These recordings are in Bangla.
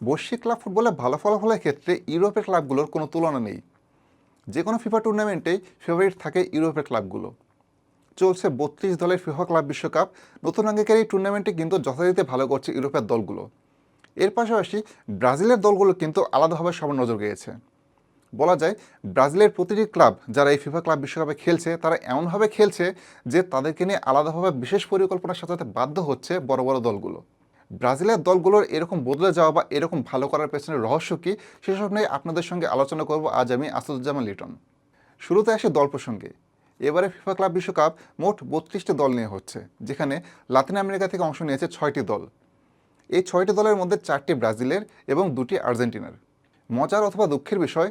বৈশ্বিক ক্লাব ফুটবলে ভালো ফলাফলের ক্ষেত্রে ইউরোপের ক্লাবগুলোর কোনো তুলনা নেই। যে কোনো ফিফা টুর্নামেন্টেই ফেভারিট থাকে ইউরোপের ক্লাবগুলো। চলছে বত্রিশ দলের ফিফা ক্লাব বিশ্বকাপ। নতুন আঙ্গিকের এই টুর্নামেন্টে কিন্তু যথারীতি ভালো করছে ইউরোপের দলগুলো। এর পাশাপাশি ব্রাজিলের দলগুলো কিন্তু আলাদাভাবে সবার নজর গিয়েছে। বলা যায়, ব্রাজিলের প্রতিটি ক্লাব যারা এই ফিফা ক্লাব বিশ্বকাপে খেলছে, তারা এমনভাবে খেলছে যে তাদেরকে নিয়ে আলাদাভাবে বিশেষ পরিকল্পনা সাজাতে বাধ্য হচ্ছে বড় বড় দলগুলো। ব্রাজিলের দলগুলোর এরকম বদলে যাওয়া বা এরকম ভালো করার পেছনে রহস্য কী? সেসব নিয়ে আপনাদের সঙ্গে আলোচনা করব। আজ আমি আসাদুজ্জামান লিটন। শুরুতে আসে দল প্রসঙ্গে। এবারে ফিফা ক্লাব বিশ্বকাপ মোট বত্রিশটি দল নিয়ে হচ্ছে, যেখানে লাতিন আমেরিকা থেকে অংশ নিয়েছে ছয়টি দল। এই ছয়টি দলের মধ্যে চারটি ব্রাজিলের এবং দুটি আর্জেন্টিনার। মজার অথবা দুঃখের বিষয়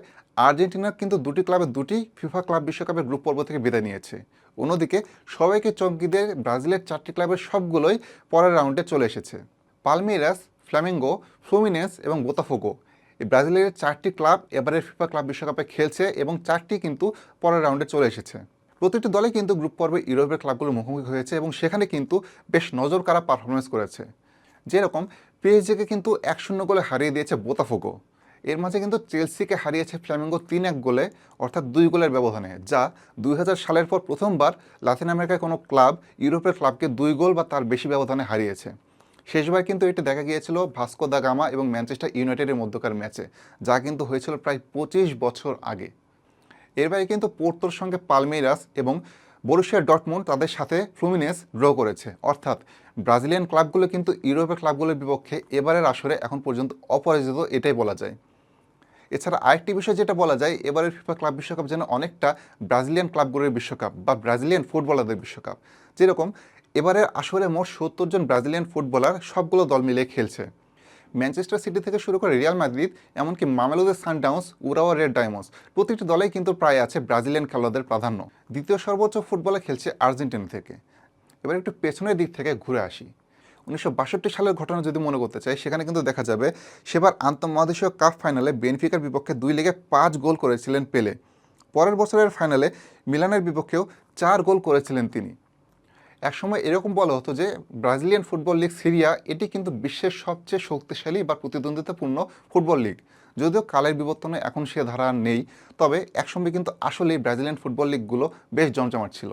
আর্জেন্টিনার কিন্তু দুটি ক্লাবের দুটি ফিফা ক্লাব বিশ্বকাপের গ্রুপ পর্ব থেকে বিদায় নিয়েছে। অন্যদিকে সবাইকে চমকি দিয়ে ব্রাজিলের চারটি ক্লাবের সবগুলোই পরের রাউন্ডে চলে এসেছে। পালমিরাস ফ্ল্যামিঙ্গো ফ্লুমিনেস এবং বোতাফোগো। এই ব্রাজিলের চারটি ক্লাব এবারের ফিফা ক্লাব বিশ্বকাপে খেলছে এবং চারটি কিন্তু পরের রাউন্ডে চলে এসেছে। প্রতিটি দলে কিন্তু গ্রুপ পর্বে ইউরোপের ক্লাবগুলোর মুখোমুখি হয়েছে এবং সেখানে কিন্তু বেশ নজর কাড়া পারফরমেন্স করেছে। যেরকম পিএসজিকে কিন্তু এক শূন্য গোলে হারিয়ে দিয়েছে বোতাফোগো। এর মাঝে কিন্তু চেলসিকে হারিয়েছে ফ্ল্যামিঙ্গো তিন এক গোলে, অর্থাৎ দুই গোলের ব্যবধানে, যা দুই হাজার সালের পর প্রথমবার লাতিন আমেরিকার কোনো ক্লাব ইউরোপের ক্লাবকে দুই গোল বা তার বেশি ব্যবধানে হারিয়েছে। শেষবার কিন্তু এটি দেখা গিয়েছিল ভাস্কো দা গামা এবং ম্যানচেস্টার ইউনাইটেডের মধ্যকার ম্যাচে, যা কিন্তু হয়েছিল প্রায় পঁচিশ বছর আগে। এর বাইরে কিন্তু পোর্তোর সঙ্গে পালমেইরাস এবং বরুশিয়া ডটমুন্ড তাদের সাথে ফ্লুমিনেস ড্র করেছে। অর্থাৎ ব্রাজিলিয়ান ক্লাবগুলো কিন্তু ইউরোপের ক্লাবগুলোর বিপক্ষে এবারের আসরে এখন পর্যন্ত অপরাজিত, এটাই বলা যায়। এছাড়া আরেকটি বিষয় যেটা বলা যায়, এবারের ফিফা ক্লাব বিশ্বকাপ যেন অনেকটা ব্রাজিলিয়ান ক্লাবগুলোর বিশ্বকাপ বা ব্রাজিলিয়ান ফুটবলারদের বিশ্বকাপ। যেরকম এবারের আসরে মোট সত্তর জন ব্রাজিলিয়ান ফুটবলার সবগুলো দল মিলে খেলছে। ম্যানচেস্টার সিটি থেকে শুরু করে রিয়াল মাদ্রিদ, এমনকি মামেলোদের সানডাউন্স উরাওয়া রেড ডায়মন্ডস, প্রতিটি দলেই কিন্তু প্রায় আছে ব্রাজিলিয়ান খেলোয়াড়দের প্রাধান্য। দ্বিতীয় সর্বোচ্চ ফুটবলে খেলছে আর্জেন্টিনা থেকে। এবার একটু পেছনের দিক থেকে ঘুরে আসি। উনিশশো বাষট্টি সালের ঘটনা যদি মনে করতে চাই, সেখানে কিন্তু দেখা যাবে, সেবার আন্তঃমহাদেশীয় কাপ ফাইনালে বেনফিকার বিপক্ষে দুই লেগে পাঁচ গোল করেছিলেন পেলে। পরের বছরের ফাইনালে মিলানের বিপক্ষেও চার গোল করেছিলেন তিনি। একসময় এরকম বলা হতো যে, ব্রাজিলিয়ান ফুটবল লিগ সিরিয়া, এটি কিন্তু বিশ্বের সবচেয়ে শক্তিশালী বা প্রতিদ্বন্দ্বিতাপূর্ণ ফুটবল লিগ। যদিও কালের বিবর্তনে এখন সে ধারা নেই, তবে একসময় কিন্তু আসলেই ব্রাজিলিয়ান ফুটবল লিগগুলো বেশ জমজমাট ছিল।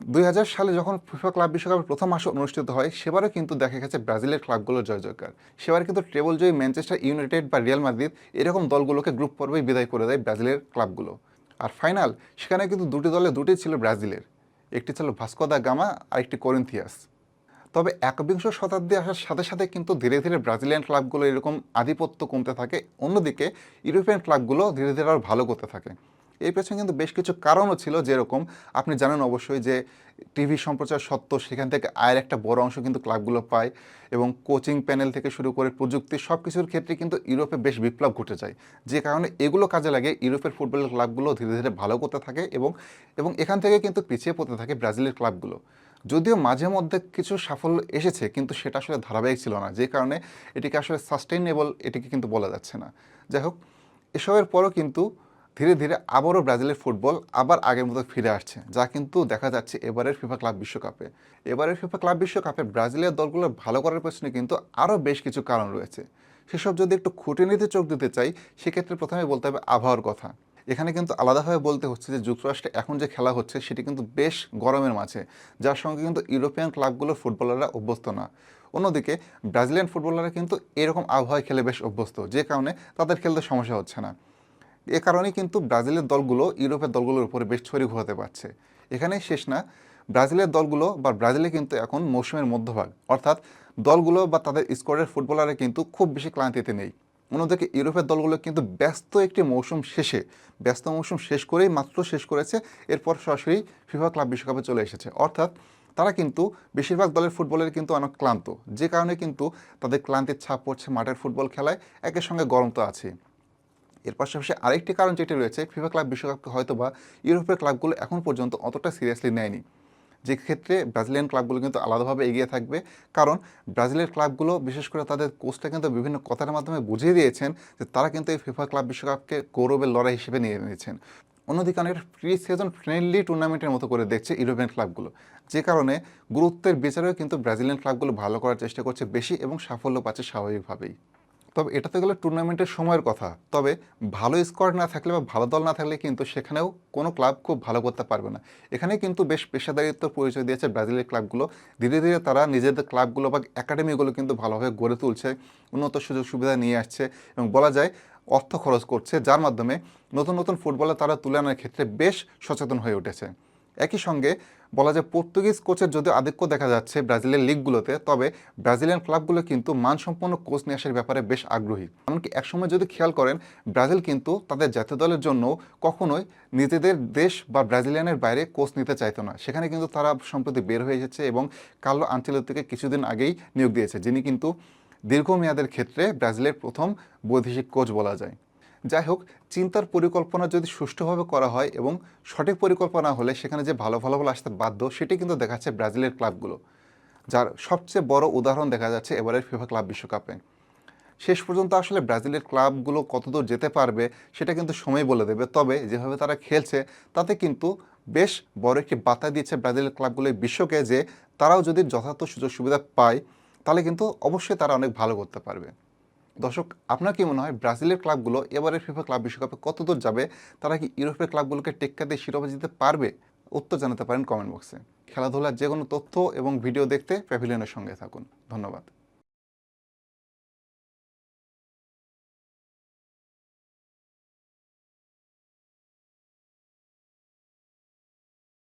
দুই হাজার সালে যখন ফিফা ক্লাব বিশ্বকাপের প্রথম আসর অনুষ্ঠিত হয়, সেবারও কিন্তু দেখা গেছে ব্রাজিলের ক্লাবগুলোর জয় জয়কার সেবার কিন্তু ট্রেবল জয়ী ম্যানচেস্টার ইউনাইটেড বা রিয়াল মাদ্রিদ এরকম দলগুলোকে গ্রুপ পর্বেই বিদায় করে দেয় ব্রাজিলের ক্লাবগুলো। আর ফাইনাল, সেখানে কিন্তু দুটি দলে দুটি ছিল ব্রাজিলের। একটি ছিল ভাস্কোদা গামা আর একটি করিন্থিয়াস। তবে একবিংশ শতাব্দী আসার সাথে সাথে কিন্তু ধীরে ধীরে ব্রাজিলিয়ান ক্লাবগুলো এরকম আধিপত্য কমতে থাকে, অন্যদিকে ইউরোপিয়ান ক্লাবগুলো ধীরে ধীরে আরও ভালো করতে থাকে। এর পেছনে কিন্তু বেশ কিছু কারণও ছিল যেরকম, আপনি জানেন অবশ্যই যে টিভি সম্প্রচার সত্ত্বেও সেখান থেকে আয়ের একটা বড় অংশ কিন্তু ক্লাবগুলো পায় এবং কোচিং প্যানেল থেকে শুরু করে প্রযুক্তি সব কিছুর ক্ষেত্রে কিন্তু ইউরোপে বেশ বিপ্লব ঘটে যায়। যে কারণে এগুলো কাজে লাগে ইউরোপের ফুটবলের ক্লাবগুলো ধীরে ধীরে ভালো করতে থাকে এবং এবং এখান থেকে কিন্তু পিছিয়ে পড়তে থাকে ব্রাজিলের ক্লাবগুলো। যদিও মাঝে মধ্যে কিছু সাফল্য এসেছে, কিন্তু সেটা আসলে ধারাবাহিক ছিল না, যে কারণে এটিকে আসলে সাস্টেইনেবল এটিকে কিন্তু বলা যাচ্ছে না। যাই হোক, এসবের পরও কিন্তু ধীরে ধীরে আবারও ব্রাজিলের ফুটবল আবার আগের মতো ফিরে আসছে, যা কিন্তু দেখা যাচ্ছে এবারের ফিফা ক্লাব বিশ্বকাপে। এবারের ফিফা ক্লাব বিশ্বকাপে ব্রাজিলের দলগুলো ভালো করার পেছনে কিন্তু আরও বেশ কিছু কারণ রয়েছে। সেসব যদি একটু খুঁটিনিতে চোখ দিতে চাই, সেক্ষেত্রে প্রথমে বলতে হবে আবহাওয়ার কথা। এখানে কিন্তু আলাদাভাবে বলতে হচ্ছে যে যুক্তরাষ্ট্রে এখন যে খেলা হচ্ছে, সেটি কিন্তু বেশ গরমের মাঝে, যার সঙ্গে কিন্তু ইউরোপিয়ান ক্লাবগুলোর ফুটবলাররা অভ্যস্ত না। অন্যদিকে, ব্রাজিলিয়ান ফুটবলাররা কিন্তু এরকম আবহাওয়ায় খেলে বেশ অভ্যস্ত, যে কারণে তাদের খেলতে সমস্যা হচ্ছে না। এ কারণে কিন্তু ব্রাজিলের দলগুলো ইউরোপের দলগুলোর উপরে বেশ ছড়ি ঘোরাতে পারছে। এখানে শেষ না, ব্রাজিলের দলগুলো বা ব্রাজিলে কিন্তু এখন মৌসুমের মধ্যভাগ। অর্থাৎ দলগুলো বা তাদের স্কোয়াডের ফুটবলাররা কিন্তু খুব বেশি ক্লান্তিতে নেই। অন্যদিকে ইউরোপের দলগুলো কিন্তু ব্যস্ত একটি মৌসুম শেষে, ব্যস্ত মৌসুম শেষ করেই মাত্র শেষ করেছে, এরপর সরাসরি ফিফা ক্লাব বিশ্বকাপে চলে এসেছে। অর্থাৎ তারা কিন্তু বেশিরভাগ দলের ফুটবলের কিন্তু অনেক ক্লান্ত, যে কারণে কিন্তু তাদের ক্লান্তির ছাপ পড়ছে মাঠের ফুটবল খেলায়, একের সঙ্গে গরম তো আছে এর পাশাপাশি আরেকটি কারণ যেটি রয়েছে ফিফা ক্লাব বিশ্বকাপকে হয়তো বা ইউরোপের ক্লাবগুলো এখন পর্যন্ত অতটা সিরিয়াসলি নেয়নি। যে ক্ষেত্রে ব্রাজিলিয়ান ক্লাবগুলো কিন্তু আলাদাভাবে এগিয়ে থাকবে, কারণ ব্রাজিলের ক্লাবগুলো বিশেষ করে তাদের কোচটা কিন্তু বিভিন্ন কথার মাধ্যমে বুঝিয়ে দিয়েছেন যে তারা কিন্তু এই ফিফা ক্লাব বিশ্বকাপকে গৌরবের লড়াই হিসেবে নিয়ে নিয়েছেন। অন্যদিকে অনেক প্রি সিজন ফ্রেন্ডলি টুর্নামেন্টের মতো করে দেখছে ইউরোপিয়ান ক্লাবগুলো, যে কারণে গুরুত্বের বিচারেও কিন্তু ব্রাজিলিয়ান ক্লাবগুলো ভালো করার চেষ্টা করছে বেশি এবং সাফল্য পাচ্ছে স্বাভাবিকভাবেই। তবে এটাতে গেলে টুর্নামেন্টের সময়ের কথা। তবে ভালো স্কোয়াড না থাকলে বা ভালো দল না থাকলে কিন্তু সেখানেও কোনো ক্লাব খুব ভালো করতে পারবে না। এখানে কিন্তু বেশ পেশাদারিত্ব পরিচয় দিয়েছে ব্রাজিলের ক্লাবগুলো ধীরে ধীরে তারা নিজেদের ক্লাবগুলো বা একাডেমিগুলো কিন্তু ভালোভাবে গড়ে তুলছে, উন্নত সুযোগ সুবিধা নিয়ে আসছে এবং বলা যায় অর্থ খরচ করছে, যার মাধ্যমে নতুন নতুন ফুটবলে তারা তুলে আনার ক্ষেত্রে বেশ সচেতন হয়ে উঠেছে। একই সঙ্গে বলা যায় পর্তুগিজ কোচের যদিও আধিক্য দেখা যাচ্ছে ব্রাজিলের লিগগুলোতে, তবে ব্রাজিলিয়ান ক্লাবগুলো কিন্তু মানসম্পন্ন কোচ নিয়ে আসার ব্যাপারে বেশ আগ্রহী। এমনকি একসময় যদি খেয়াল করেন, ব্রাজিল কিন্তু তাদের জাতীয় দলের জন্য কখনোই নিজেদের দেশ বা ব্রাজিলিয়ানের বাইরে কোচ নিতে চাইতো না। সেখানে কিন্তু তারা সম্প্রতি বের হয়ে এসেছে এবং কার্লো আঞ্চলিককে কিছুদিন আগেই নিয়োগ দিয়েছে, যিনি কিন্তু দীর্ঘমেয়াদের ক্ষেত্রে ব্রাজিলের প্রথম বৈদেশিক কোচ বলা যায়। যাই হোক, চিন্তার পরিকল্পনা যদি সুষ্ঠুভাবে করা হয় এবং সঠিক পরিকল্পনা হলে সেখানে যে ভালো ফলাফল আসতে বাধ্য, সেটি কিন্তু দেখাচ্ছে ব্রাজিলের ক্লাবগুলো, যার সবচেয়ে বড় উদাহরণ দেখা যাচ্ছে এবারের ফিফা ক্লাব বিশ্বকাপে। শেষ পর্যন্ত আসলে ব্রাজিলের ক্লাবগুলো কতদূর যেতে পারবে, সেটা কিন্তু সময় বলে দেবে, তবে যেভাবে তারা খেলছে, তাতে কিন্তু বেশ বড় একটি বার্তা দিয়েছে ব্রাজিলের ক্লাবগুলো বিশ্বকে যে তারাও যদি যথার্থ সুযোগ সুবিধা পায়, তাহলে কিন্তু অবশ্যই তারা অনেক ভালো করতে পারবে। দর্শক, আপনার কি মনে হয় ব্রাজিলের ক্লাবগুলো এবারের ফিফা ক্লাব বিশ্বকাপে কতদূর যাবে? তারা কি ইউরোপের ক্লাবগুলোকে টেক্কা দিয়ে শিরোপা জিতে পারবে? উত্তর জানাতে পারেন কমেন্ট বক্সে। খেলাধুলার যে কোনো তথ্য এবং ভিডিও দেখতে প্যাভিলিয়নের সঙ্গে থাকুন। ধন্যবাদ।